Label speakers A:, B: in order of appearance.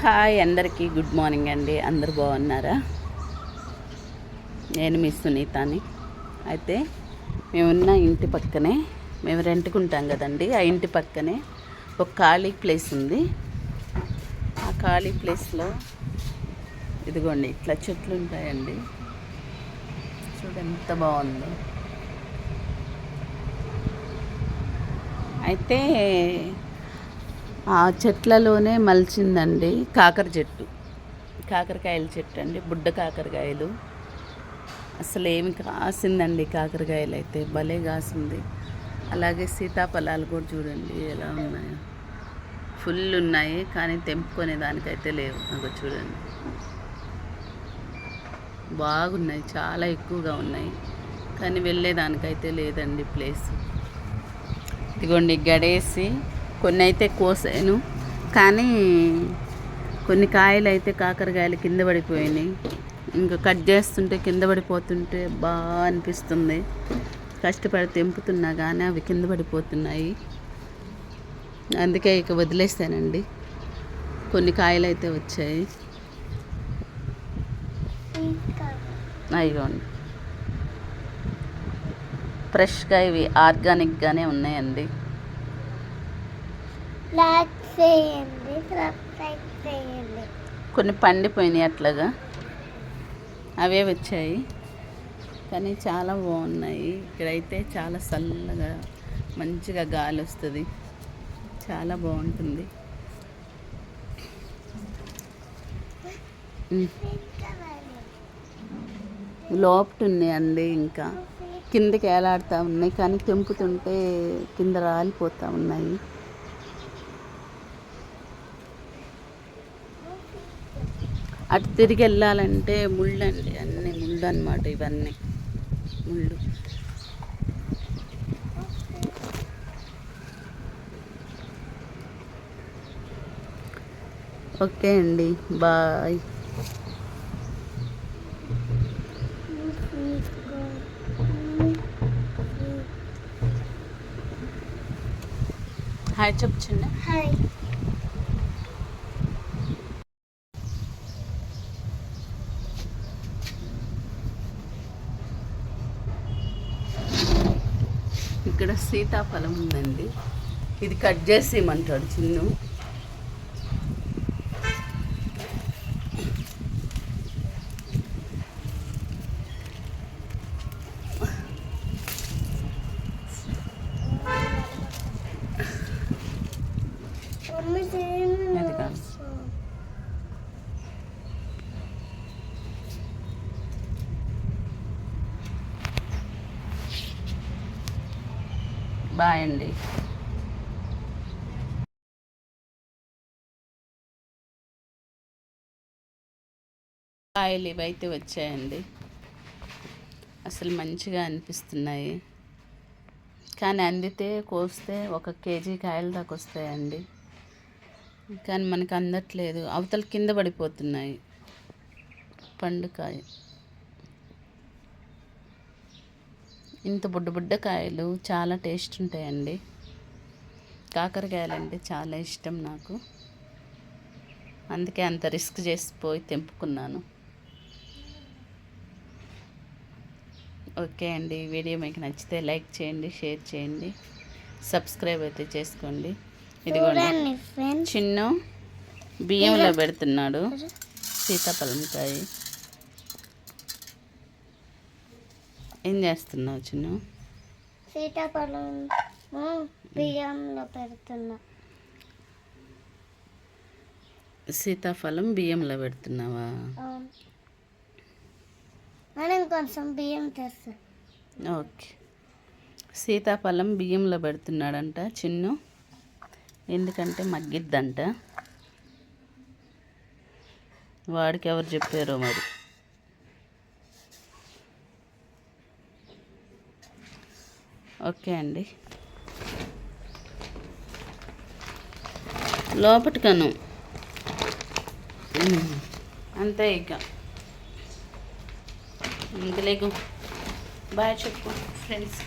A: Hi అందరికీ good morning అండి. అందరు బాగున్నారా? నేను మీ సునీతాని. అయితే మేమున్న ఇంటి పక్కనే మేము రెంట్కి ఉంటాం కదండి ఆ ఇంటి పక్కనే ఒక ఖాళీ ప్లేస్ ఉంది. ఆ ఖాళీ ప్లేస్లో ఇదిగోండి ఇట్లా చెట్లు ఉంటాయండి. చూడండి ఎంత బాగుందో. అయితే ఆ చెట్లలోనే మలిచిందండి. కాకర చెట్టు. కాకరకాయల చెట్టు అండి. బుడ్డ కాకరకాయలు. అసలు ఏమి కాసిందండి కాకరకాయలు అయితే. భలే కాసింది. అలాగే సీతాఫలాలు కూడా చూడండి ఎలా ఉన్నాయో. ఫుల్ ఉన్నాయి కానీ తెంపుకునే దానికైతే లేవు. నాకు చూడండి. బాగున్నాయి. చాలా ఎక్కువగా ఉన్నాయి. కానీ వెళ్ళేదానికైతే లేదండి ప్లేస్. ఇదిగోండి గడేసి కొన్ని అయితే కోసాను. కానీ కొన్ని కాయలు అయితే కాకరకాయలు కింద పడిపోయినాయి. ఇంకా కట్ చేస్తుంటే కింద పడిపోతుంటే బాగా అనిపిస్తుంది. కష్టపడి తెంపుతున్నా కానీ అవి కింద పడిపోతున్నాయి. అందుకే ఇక వదిలేస్తానండి కొన్ని కాయలు అయితే వచ్చాయి. అయ్యోండి. ఫ్రెష్గా ఇవి ఆర్గానిక్గానే ఉన్నాయండి.
B: లైక్ చేయండి సబ్స్క్రైబ్ చేయండి.
A: కొన్ని పండిపోయినాయి అట్లాగా. అవే వచ్చాయి. కానీ చాలా బాగున్నాయి. ఇక్కడైతే చాలా చల్లగా మంచిగా గాలి వస్తుంది. చాలా బాగుంటుంది. ఉమ్. లోపట ఉన్నాయండి ఇంకా. కిందకి ఏలాడుతూ ఉన్నాయి. కానీ తెంపుతుంటే కింద రాలిపోతూ ఉన్నాయి. అటు తిరిగి వెళ్ళాలంటే ముళ్ళు అండి అన్ని ముళ్ళు అనమాట ఇవన్నీ. ముళ్ళు. ఓకే అండి బాయ్. హాయ్ చెప్పు చిన్న.
B: హాయ్.
A: ఇక్కడ సీతాఫలం ఉందండి. ఇది కట్ చేసేయమంటాడు చిన్ను.
B: మమ్మీ చేయండి
A: అది కాదు. బాయ్ అండి. కాయలు ఇవైతే వచ్చాయండి. అసలు మంచిగా అనిపిస్తున్నాయి. కానీ అందితే కోస్తే ఒక కేజీ కాయల దాకా వస్తాయండి. కానీ మనకు అందట్లేదు. అవతల కింద పడిపోతున్నాయి. పండుకాయ. ఇంత బుడ్డ బుడ్డ కాయలు చాలా టేస్ట్ ఉంటాయండి. కాకరకాయలు అంటే చాలా ఇష్టం నాకు. అందుకే అంత రిస్క్ చేసి పోయి తెంపుకున్నాను. ఓకే అండి వీడియో మీకు నచ్చితే లైక్ చేయండి షేర్ చేయండి సబ్స్క్రైబ్ అయితే చేసుకోండి. ఇదిగోండి చిన్న బియ్యంలో పెడుతున్నాడు. సీతాఫలంకాయ ఏం చేస్తున్నావు చిన్న?
B: సీతాఫలం బియ్యంలో పెడుతున్నా.
A: సీతాఫలం బియ్యంలో పెడుతున్నావా.
B: మనం కొంచెం బియ్యం తెస్తా.
A: ఓకే. సీతాఫలం బియ్యంలో పెడుతున్నాడంట చిన్ను. ఎందుకంటే మగ్గిద్దంట. వాడికి ఎవరు చెప్పారో మరి? ఓకే అండి. లోపటికను అంతే ఇక. ఇంక లేకు. బాయ్ చెప్పు ఫ్రెండ్స్.